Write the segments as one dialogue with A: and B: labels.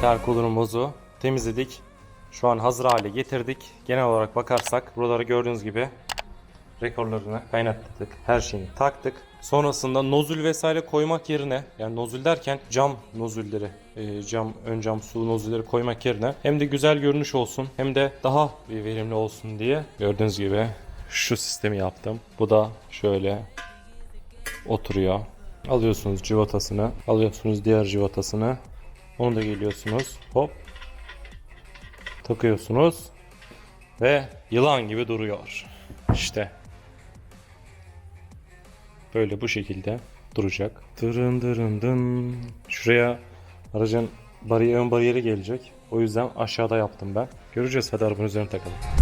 A: Intercooler'ımızı temizledik. Şu an hazır hale getirdik. Genel olarak bakarsak buraları gördüğünüz gibi rekorlarını kaynattık. Her şeyini taktık. Sonrasında nozül vesaire koymak yerine yani nozül derken cam nozülleri, e, cam ön cam su nozülleri koymak yerine hem de güzel görünüş olsun hem de daha verimli olsun diye gördüğünüz gibi şu sistemi yaptım. Bu da şöyle oturuyor. Alıyorsunuz civatasını, alıyorsunuz diğer civatasını. Onu da geliyorsunuz. Hop. Takıyorsunuz. Ve yılan gibi duruyor. İşte. Böyle bu şekilde duracak. Dırın dırın dın. Şuraya aracın bariyer, ön bariyeri gelecek. O yüzden aşağıda yaptım ben. Göreceğiz. Hadi arabanın üzerine takalım.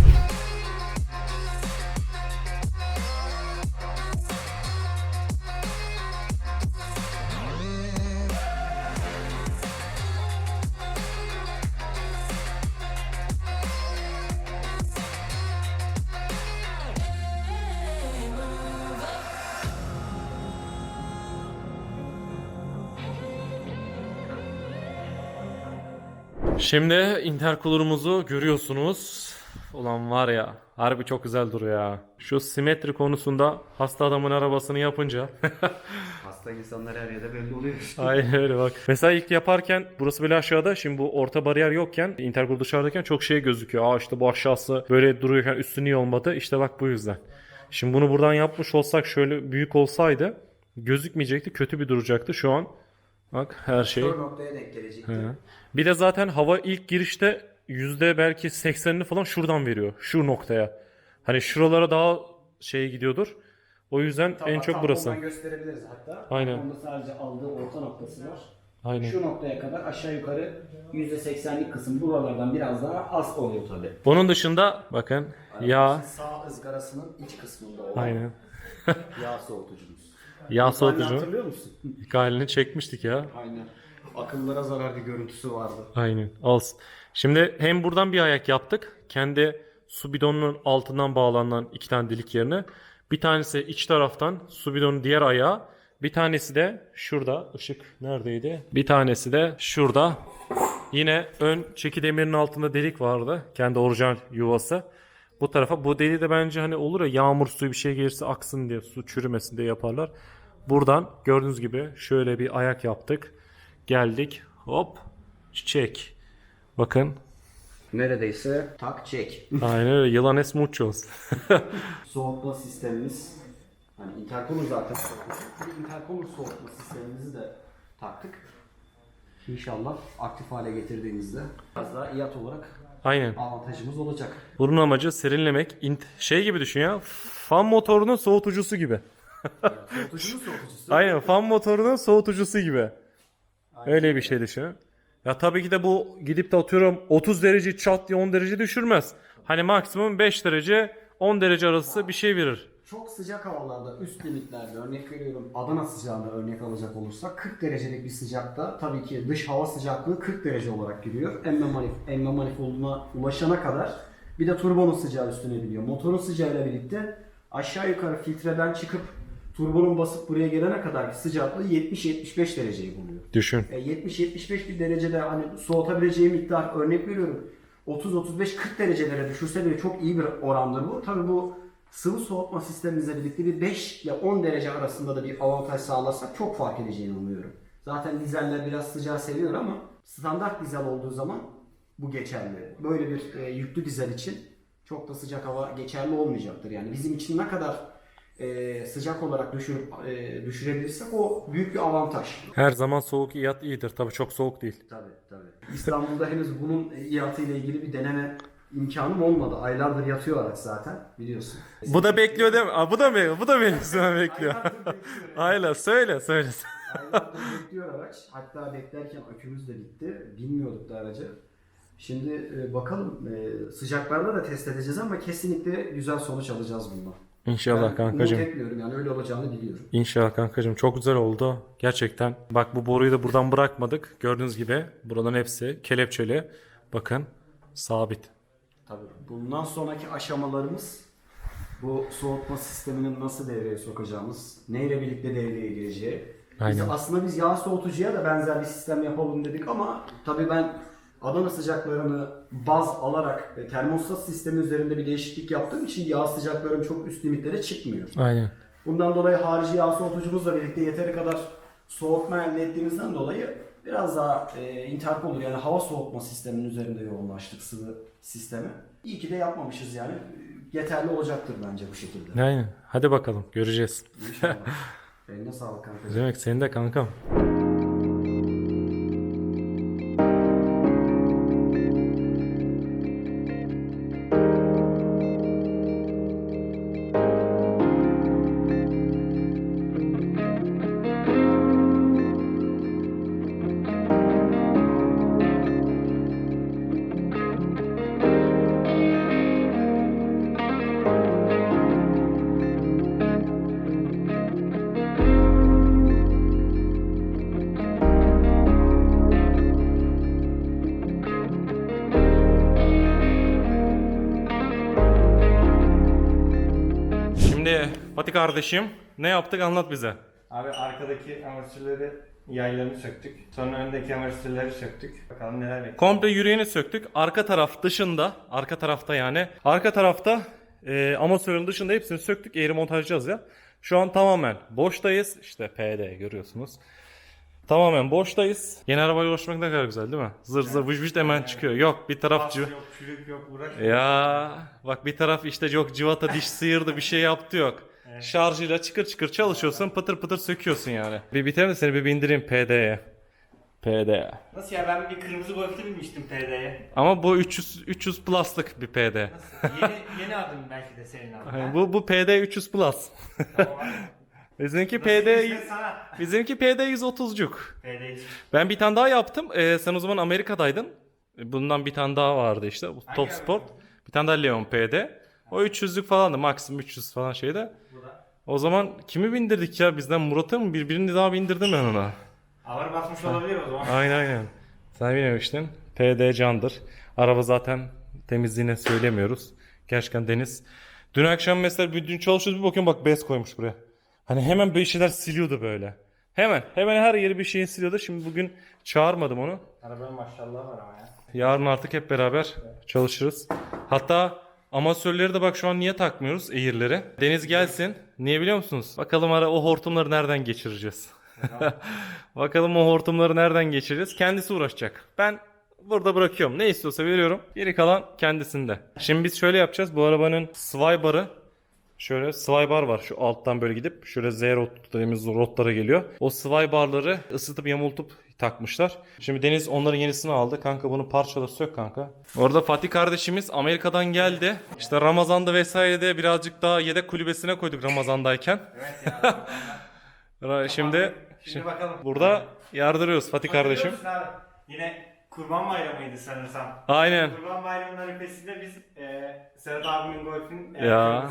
A: Şimdi intercooler'ımızı görüyorsunuz. Ulan var ya harbi çok güzel duruyor ya. Şu simetri konusunda hasta adamın arabasını yapınca
B: Hasta insanlar her yerde belli oluyor.
A: Aynen öyle bak. Mesela ilk yaparken burası böyle aşağıda. Şimdi bu orta bariyer yokken intercooler dışarıdayken çok şey gözüküyor. Aa işte bu aşağısı böyle duruyorken üstü niye olmadı? İşte bak bu yüzden. Şimdi bunu buradan yapmış olsak şöyle büyük olsaydı gözükmeyecekti. Kötü bir duracaktı. Şu an bak her şey.
B: Kör noktaya denk gelecekti.
A: Hı. Bir de zaten hava ilk girişte yüzde belki 80'ini falan şuradan veriyor. Şu noktaya. Hani şuralara daha şey gidiyordur. O yüzden en çok burası.
B: Tampondan gösterebiliriz hatta.
A: Aynen.
B: Tamponda sadece aldığı orta noktası var.
A: Aynen.
B: Şu noktaya kadar aşağı yukarı %80'lik kısım buralardan biraz daha az oluyor tabi.
A: Bunun dışında bakın yağ.
B: Sağ ızgarasının iç kısmında olan
A: Aynen.
B: yağ soğutucumuz. Halini
A: soğutucu.
B: hatırlıyor musun?
A: Halini çekmiştik ya.
B: Aynen. Akıllara zarar bir görüntüsü vardı.
A: Aynen. Olsun. Şimdi hem buradan bir ayak yaptık. Kendi su bidonunun altından bağlanan iki tane delik yerine. Bir tanesi iç taraftan su bidonun diğer ayağı. Bir tanesi de şurada. ışık neredeydi? Bir tanesi de şurada. Yine ön çeki demirinin altında delik vardı. Kendi orijinal yuvası. Bu tarafa. Bu deliği de bence hani olur ya yağmur suyu bir şey gelirse aksın diye su çürümesin diye yaparlar. Buradan gördüğünüz gibi şöyle bir ayak yaptık. Geldik. Hop. Çiçek. Bakın.
B: Neredeyse tak çek.
A: Aynen öyle. Yılan es muchos.
B: Soğutma sistemimiz. Hani intercooler zaten soğutma. İntercooler soğutma sistemimizi de taktık. İnşallah aktif hale getirdiğimizde biraz daha iyat olarak
A: Aynen.
B: avantajımız olacak.
A: Bunun amacı serinlemek. İnt- şey gibi düşün ya. Fan motorunun soğutucusu gibi.
B: Soğutucu mu soğutucusu?
A: Aynen. Fan motorunun soğutucusu gibi. Öyle bir şey düşün. Ya tabii ki de bu gidip de atıyorum 30 derece çat diye 10 derece düşürmez. Hani maksimum 5 derece 10 derece arası bir şey verir.
B: Çok sıcak havalarda üst limitlerde örnek veriyorum Adana sıcağında örnek alacak olursak 40 derecelik bir sıcakta tabii ki dış hava sıcaklığı 40 derece olarak giriyor. Emme, manif emme manifolduna ulaşana kadar bir de turbonun sıcağı üstüne biliyor. Motorun sıcağıyla birlikte aşağı yukarı filtreden çıkıp turbonun basıp buraya gelene kadar sıcaklığı 70-75 dereceyi buluyor.
A: Düşün.
B: E, 70-75 bir derecede hani soğutabileceği miktar örnek veriyorum 30-35-40 derecelere düşürse bile çok iyi bir orandır bu. Tabi bu sıvı soğutma sistemimizle birlikte bir 5 ile 10 derece arasında da bir avantaj sağlarsak çok fark edeceğini umuyorum. Zaten dizeller biraz sıcağı seviyor ama standart dizel olduğu zaman bu geçerli. Böyle bir e, yüklü dizel için çok da sıcak hava geçerli olmayacaktır. Yani bizim için ne kadar e, sıcak olarak düşürüp e, düşürebilirsek o büyük bir avantaj.
A: Her zaman soğuk iyat iyidir. Tabii çok soğuk değil.
B: Tabii tabii. İstanbul'da henüz bunun iatı ile ilgili bir deneme imkanım olmadı. Aylardır yatıyor araç zaten biliyorsun.
A: Bu da bekliyor değil mi? Aa, bu da mı? Bu da benim üstüme bekliyor. Ayla söyle söyle.
B: Aylardır bekliyor araç. Hatta beklerken akümüz de bitti. Bilmiyorduk da aracı. Şimdi e, bakalım e, sıcaklarda da test edeceğiz ama kesinlikle güzel sonuç alacağız bundan.
A: İnşallah
B: Ben umut
A: kankacığım.
B: etmiyorum yani öyle olacağını biliyorum.
A: İnşallah kankacığım çok güzel oldu. Gerçekten. Bak bu boruyu da buradan bırakmadık. Gördüğünüz gibi buraların hepsi kelepçeli. Bakın sabit.
B: Tabii. Bundan sonraki aşamalarımız bu soğutma sisteminin nasıl devreye sokacağımız, neyle birlikte devreye gireceği. Biz
A: Aynen.
B: aslında biz yağ soğutucuya da benzer bir sistem yapalım dedik ama tabii ben Adana sıcaklarını baz alarak ve termostat sistemi üzerinde bir değişiklik yaptığım için yağ sıcaklarım çok üst limitlere çıkmıyor.
A: Aynen.
B: Bundan dolayı harici yağ soğutucumuzla birlikte yeteri kadar soğutma elde ettiğimizden dolayı biraz daha e, intercooler yani hava soğutma sisteminin üzerinde yoğunlaştık sıvı sistemi. İyi ki de yapmamışız yani. Yeterli olacaktır bence bu şekilde.
A: Aynen. Hadi bakalım göreceğiz.
B: İnşallah. Eline sağlık
A: Ne
B: kankacığım.
A: demek senin de kankam. Şimdi Fatih kardeşim ne yaptık anlat bize.
C: Abi arkadaki amortisörleri yaylarını söktük. Sonra öndeki amortisörleri söktük. Bakalım neler bekliyor.
A: Komple yüreğini söktük. Arka taraf dışında, arka tarafta yani. Arka tarafta e, amatörün dışında hepsini söktük. Eğri montajlayacağız ya. Şu an tamamen boştayız. İşte PD görüyorsunuz. Tamamen boştayız. Yeni arabayla uğraşmak ne kadar güzel değil mi? Zır zır vıç vıç hemen çıkıyor. Yok bir taraf
C: Pas
A: cıv-
C: yok, çürük yok, uğraş.
A: Ya bak bir taraf işte yok civata diş sıyırdı bir şey yaptı yok. Şarjıyla çıkır çıkır çalışıyorsun pıtır pıtır söküyorsun yani. Bir bitirelim seni bir bindireyim PD'ye. PD.
C: Nasıl ya ben bir kırmızı golf'te binmiştim PD'ye.
A: Ama bu 300 300 plus'lık bir PD.
C: yeni, yeni adım belki de senin adın.
A: Bu bu PD 300 plus.
C: Tamam.
A: Bizimki PD bizimki PD 130'cuk.
C: PD'yi.
A: Ben bir tane daha yaptım. Ee, sen o zaman Amerika'daydın. Bundan bir tane daha vardı işte. Bu Top? Sport. Bir tane daha Leon PD. O 300'lük falandı. Maksimum 300 falan şeyde. O zaman kimi bindirdik ya? Bizden Murat'ı mı? Birbirini daha bindirdim ben ona.
C: Ağır basmış olabilir o zaman.
A: Aynen aynen. Sen bilmemiştin. PD candır. Araba zaten temizliğine söylemiyoruz. Gerçekten Deniz. Dün akşam mesela bir dün çalışıyoruz bir bakıyorum bak bez koymuş buraya. Hani hemen bir şeyler siliyordu böyle. Hemen. Hemen her yeri bir şeyi siliyordu. Şimdi bugün çağırmadım onu.
C: Arabanın maşallah var ama ya.
A: Yarın artık hep beraber çalışırız. Hatta amatörleri de bak şu an niye takmıyoruz eğirleri? Deniz gelsin. Niye biliyor musunuz? Bakalım ara o hortumları nereden geçireceğiz? Bakalım o hortumları nereden geçireceğiz? Kendisi uğraşacak. Ben burada bırakıyorum. Ne istiyorsa veriyorum. Geri kalan kendisinde. Şimdi biz şöyle yapacağız. Bu arabanın sway barı Şöyle sway bar var şu alttan böyle gidip şöyle Z rot dediğimiz rotlara geliyor. O sway barları ısıtıp yamultup takmışlar. Şimdi Deniz onların yenisini aldı. Kanka bunu parçala sök kanka. Orada Fatih kardeşimiz Amerika'dan geldi. İşte Ramazan'da vesairede birazcık daha yedek kulübesine koyduk Ramazan'dayken.
C: Evet ya.
A: Şimdi,
C: Şimdi bakalım.
A: burada yardırıyoruz Fatih kardeşim.
C: Yine Kurban Bayramı'ydı sanırsam.
A: Aynen.
C: Kurban Bayramı'nın arifesinde biz e, Serhat abimin golfün e,
A: Ya.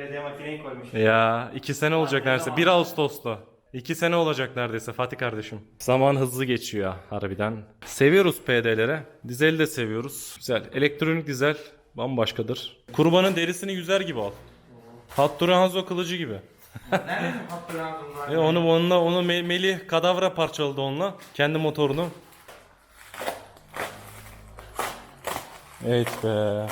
C: PD makineyi koymuştuk.
A: Ya iki sene olacak neredeyse. 1 Ağustos'ta. İki sene olacak neredeyse Fatih kardeşim. Zaman hızlı geçiyor harbiden. Seviyoruz PD'lere. Dizeli de seviyoruz. Güzel. Elektronik dizel bambaşkadır. Kurbanın derisini yüzer gibi al. Hattori Hanzo kılıcı gibi.
C: Nerede?
A: E onu onunla onu Me- Melih kadavra parçaladı onunla. Kendi motorunu. Evet be.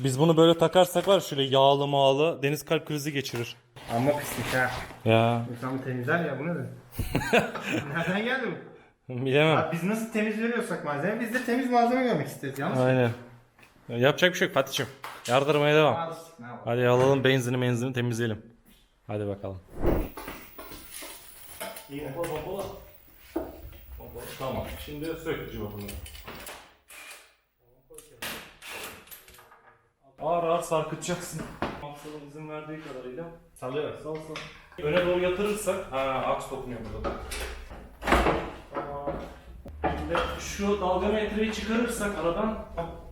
A: Biz bunu böyle takarsak var şöyle yağlı mağlı deniz kalp krizi geçirir.
C: Amma pislik ha.
A: Ya
C: İnsan temizler ya bu ne? Nereden geldi bu?
A: bilemem.
C: Abi biz nasıl temiz veriyorsak malzeme biz de temiz malzeme görmek isteriz yalnız.
A: Aynen. Yapacak bir şey yok Fatih'im. Yardırmaya devam.
C: Al?
A: Hadi alalım benzini benzini temizleyelim. Hadi bakalım.
C: İyi mi?
A: Tamam. Şimdi sök cıvabını. Ağır ağır sarkıtacaksın. Maksadın izin verdiği kadarıyla.
C: Salıyor.
A: Sal sal. Öne doğru yatırırsak, ha aks dokunuyor burada. Tamam. Şimdi şu dalgametreyi çıkarırsak aradan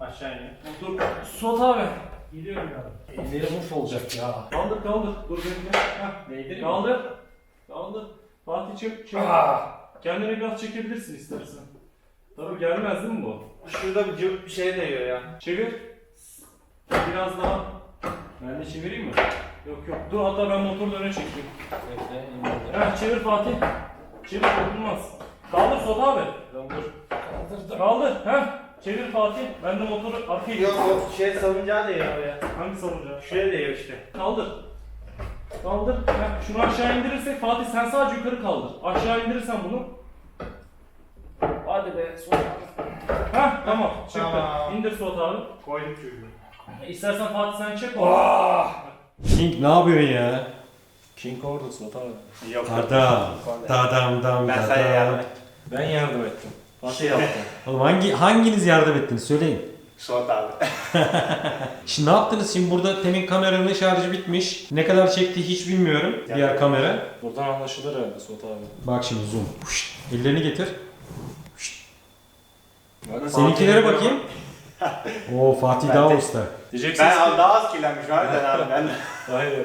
C: Aşağı iniyor.
A: Dur Suat abi. Gidiyorum ya.
B: Elleri muf olacak ya.
A: Kaldır kaldır. Dur bekle. Heh.
C: Neydi?
A: Kaldır. Kaldır. Fatih çek. çek. Kendine biraz çekebilirsin istersen. Tabii gelmez değil mi bu?
C: Şurada bir, cıvık bir şey değiyor ya.
A: Çevir. Biraz daha. Ben de çevireyim mi? Yok yok. Dur hatta ben motoru da öne çekeyim.
C: Bekle.
A: Heh çevir Fatih. Çevir dokunmaz. Kaldır Suat abi.
C: Dur.
A: Kaldır. Heh. Çevir Fatih. Ben de motoru arkaya
C: Yok yok şey salıncağı değiyor ya.
A: Hangi salıncağı?
C: Şuraya değiyor işte.
A: Kaldır. Kaldır. Heh, şunu aşağı indirirsek Fatih sen sadece yukarı kaldır. Aşağı indirirsen bunu. Hadi be abi. Heh tamam çıktı.
C: Tamam.
A: İndir Suat abi.
C: Koyduk çocuğu.
A: İstersen Fatih sen çek onu.
D: King ne yapıyorsun ya?
A: King orada Suat abi.
C: Yok.
D: Adam. Dadam dam
C: Ben sana yardım
D: dadam.
C: ettim.
A: Ben yardım ettim. Fatih yaptı.
D: Oğlum hangi, hanginiz yardım ettiniz söyleyin.
C: Suat abi.
D: Şimdi ne yaptınız? Şimdi burada temin kameranın şarjı bitmiş. Ne kadar çekti hiç bilmiyorum. Diğer kamera.
A: Buradan anlaşılır herhalde Suat abi.
D: Bak şimdi zoom. Huşt. Ellerini
A: Bak,
D: getir. Seninkilere bakayım. Oo Fatih
C: Ben
D: daha
C: de-
D: usta.
A: Diyeceksiniz
C: Ben
A: ki...
C: daha az kirlenmiş harbiden abi ben.
A: Hayır.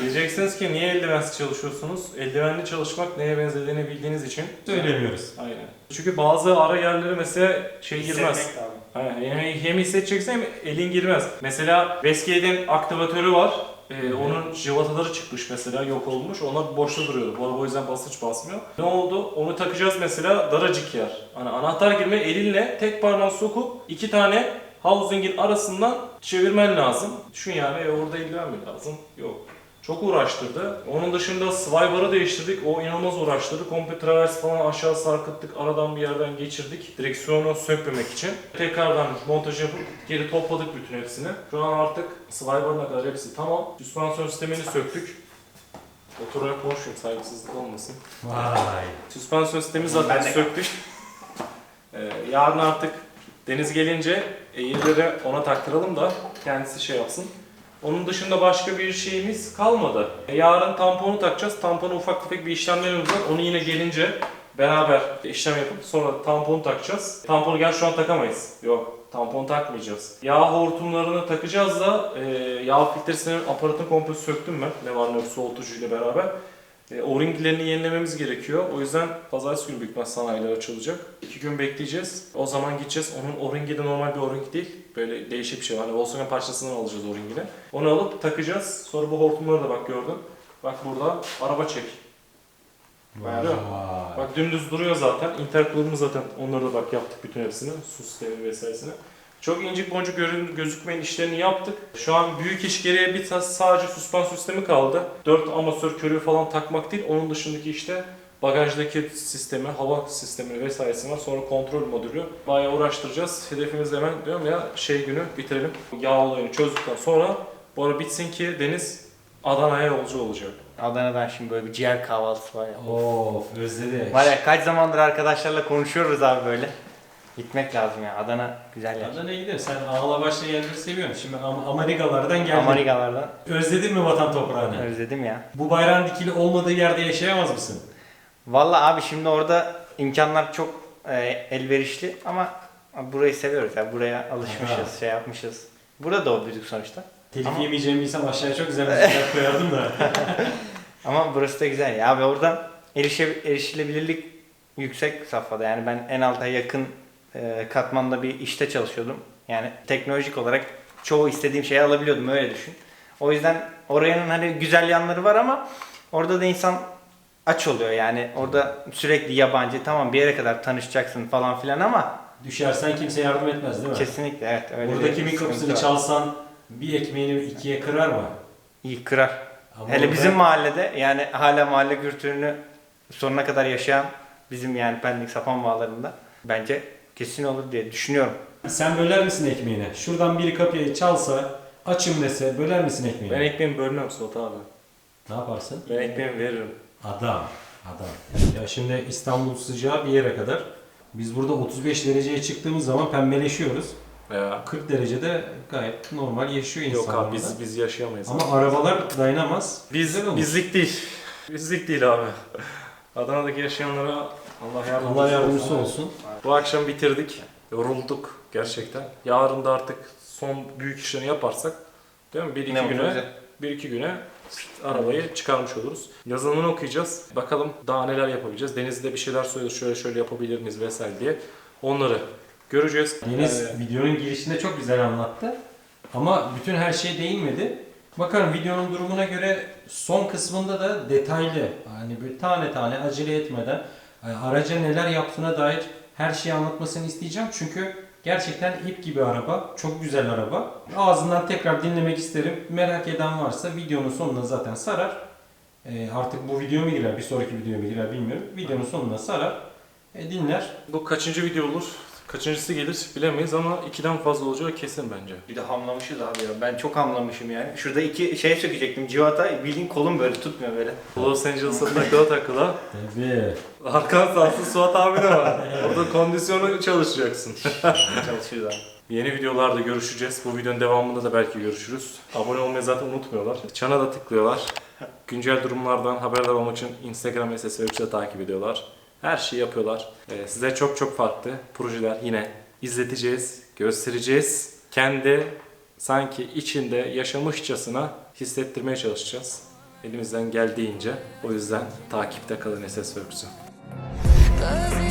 A: Diyeceksiniz ki niye eldivensiz çalışıyorsunuz? Eldivenli çalışmak neye benzediğini bildiğiniz için.
D: Söylemiyoruz.
A: Aynen. Çünkü bazı ara yerlere mesela şey girmez.
C: Hissetmek lazım.
A: Aynen. Yani hem hissedeceksin hem elin girmez. Mesela Vescade'in aktivatörü var. Ee, onun cıvataları çıkmış mesela yok olmuş. Onlar boşta duruyordu. Bu araba o yüzden basınç basmıyor. Ne oldu? Onu takacağız mesela daracık yer. Hani anahtar girme elinle tek parmağı sokup iki tane housing'in arasından çevirmen lazım. Düşün yani e, orada eldiven mi lazım? Yok. Çok uğraştırdı. Onun dışında swiper'ı değiştirdik. O inanılmaz uğraştırdı. Komple travers falan aşağı sarkıttık. Aradan bir yerden geçirdik. Direksiyonu sökmemek için. Tekrardan montaj yapıp geri topladık bütün hepsini. Şu an artık swiper'ına kadar hepsi tamam. Süspansiyon sistemini söktük. Oturarak konuşayım saygısızlık olmasın.
D: Vay.
A: Süspansiyon sistemi zaten
C: de-
A: söktük. Ee, yarın artık Deniz gelince eğirleri ona taktıralım da kendisi şey yapsın. Onun dışında başka bir şeyimiz kalmadı. E, Yarın tamponu takacağız. Tamponu ufak tefek bir işlemlerimiz var. Onu yine gelince beraber işlem yapıp sonra tamponu takacağız. Tamponu gel şu an takamayız. Yok. Tampon takmayacağız. Yağ hortumlarını takacağız da e, yağ filtresinin aparatını komple söktüm ben. Ne var ne yok soğutucuyla beraber. E, O-ringlerini yenilememiz gerekiyor. O yüzden pazartesi günü büyük ihtimal sanayiler açılacak. İki gün bekleyeceğiz. O zaman gideceğiz. Onun O-ringi de normal bir O-ring değil. Böyle değişik bir şey. Hani Volkswagen parçasından alacağız O-ringini. Onu alıp takacağız. Sonra bu hortumları da bak gördün. Bak burada araba çek.
D: Vay.
A: Görüyor musun? Bak dümdüz duruyor zaten. Intercooler'ımız zaten onları da bak yaptık bütün hepsini. Su sistemi vesairesini. Çok incik boncuk görün, gözükmeyen işlerini yaptık. Şu an büyük iş geriye bir tane sadece süspansiyon sistemi kaldı. 4 amatör körüğü falan takmak değil. Onun dışındaki işte bagajdaki sistemi, hava sistemi vesairesi var. Sonra kontrol modülü. Bayağı uğraştıracağız. Hedefimiz hemen diyorum ya şey günü bitirelim. Yağ olayını çözdükten sonra bu ara bitsin ki Deniz Adana'ya yolcu olacak.
C: Adana'dan şimdi böyle bir ciğer kahvaltısı var ya.
D: Of özledi.
C: Var ya kaç zamandır arkadaşlarla konuşuyoruz abi böyle. Gitmek lazım ya. Adana güzel yer.
D: Adana'ya gidiyorsun. Sen ağla başla yerleri seviyorsun. Şimdi Am- Amerikalardan geldin.
C: Amerikalardan
D: Özledin mi vatan toprağını?
C: özledim ya.
D: Bu bayrağın dikili olmadığı yerde yaşayamaz mısın?
C: Vallahi abi şimdi orada imkanlar çok e, elverişli ama burayı seviyoruz ya. Buraya alışmışız, şey yapmışız. Burada doğduk sonuçta.
D: Telif
C: Ama-
D: yemeyeceğimi bilsem aşağıya çok güzel müzikler koyardım da.
C: Ama burası da güzel ya. Abi orada erişe, erişilebilirlik yüksek safhada. Yani ben en alta yakın e, katmanda bir işte çalışıyordum. Yani teknolojik olarak çoğu istediğim şeyi alabiliyordum öyle düşün. O yüzden oranın hani güzel yanları var ama orada da insan aç oluyor yani orada sürekli yabancı tamam bir yere kadar tanışacaksın falan filan ama
D: Düşersen kimse yardım etmez değil mi?
C: kesinlikle evet öyle
D: Buradaki
C: bir
D: kimin
C: sıkıntı
D: kapısını
C: var.
D: çalsan bir ekmeğini ikiye kırar mı?
C: İyi kırar.
D: Ama
C: Hele
D: orada-
C: bizim mahallede yani hala mahalle kültürünü sonuna kadar yaşayan bizim yani Pendik Sapan Bağları'nda bence kesin olur diye düşünüyorum.
D: Sen böler misin ekmeğini? Şuradan biri kapıyı çalsa, açım dese böler misin ekmeğini?
A: Ben ekmeğimi bölmem Suat abi.
D: Ne yaparsın?
A: Ben ekmeğimi veririm.
D: Adam, adam. Ya şimdi İstanbul sıcağı bir yere kadar. Biz burada 35 dereceye çıktığımız zaman pembeleşiyoruz.
A: Ya,
D: 40 derecede gayet normal yaşıyor
A: yok
D: insanlar.
A: abi biz biz yaşayamayız.
D: Ama arabalar dayanamaz.
A: Biz
D: Güzel olur.
A: bizlik değil. Bizlik değil abi. Adana'daki yaşayanlara Allah yardımcısı
D: Allah yardımcısı olsun.
A: Bu akşam bitirdik. Yorulduk gerçekten. Yarın da artık son büyük işlerini yaparsak değil mi? Bir iki
C: Ne
A: güne
C: bize.
A: Bir iki güne arabayı çıkarmış oluruz. Yazılımını okuyacağız. Bakalım daha neler yapabileceğiz. Deniz'de bir şeyler söyledi. Şöyle şöyle yapabilir miyiz vesaire diye. Onları göreceğiz.
D: Deniz
A: Ee,
D: videonun girişinde çok güzel anlattı. Ama bütün her şeye değinmedi. Bakalım videonun durumuna göre son kısmında da detaylı, hani böyle tane tane acele etmeden e, araca neler yaptığına dair her şeyi anlatmasını isteyeceğim. Çünkü gerçekten ip gibi araba, çok güzel araba. Ağzından tekrar dinlemek isterim. Merak eden varsa videonun sonuna zaten sarar. E, artık bu video mu girer, bir sonraki video mu girer bilmiyorum. Videonun sonuna sarar, e, dinler.
A: bu kaçıncı video olur? Kaçıncısı gelir bilemeyiz ama ikiden fazla olacağı kesin bence.
C: Bir de hamlamışız abi ya. Ben çok hamlamışım yani. Şurada iki şey sökecektim. Civata bildiğin kolum böyle tutmuyor böyle.
A: Los Angeles'a takıla takıla.
D: Tabii.
A: Arkan sahası Suat abi de var. Orada kondisyonu çalışacaksın.
C: Çalışıyoruz abi.
A: Yeni videolarda görüşeceğiz. Bu videonun devamında da belki görüşürüz. Abone olmayı zaten unutmuyorlar. Çana da tıklıyorlar. Güncel durumlardan haberdar olmak için Instagram, ve Website takip ediyorlar. Her şeyi yapıyorlar. Ee, size çok çok farklı projeler yine izleteceğiz, göstereceğiz. Kendi sanki içinde yaşamışçasına hissettirmeye çalışacağız. Elimizden geldiğince. O yüzden takipte kalın SS
E: if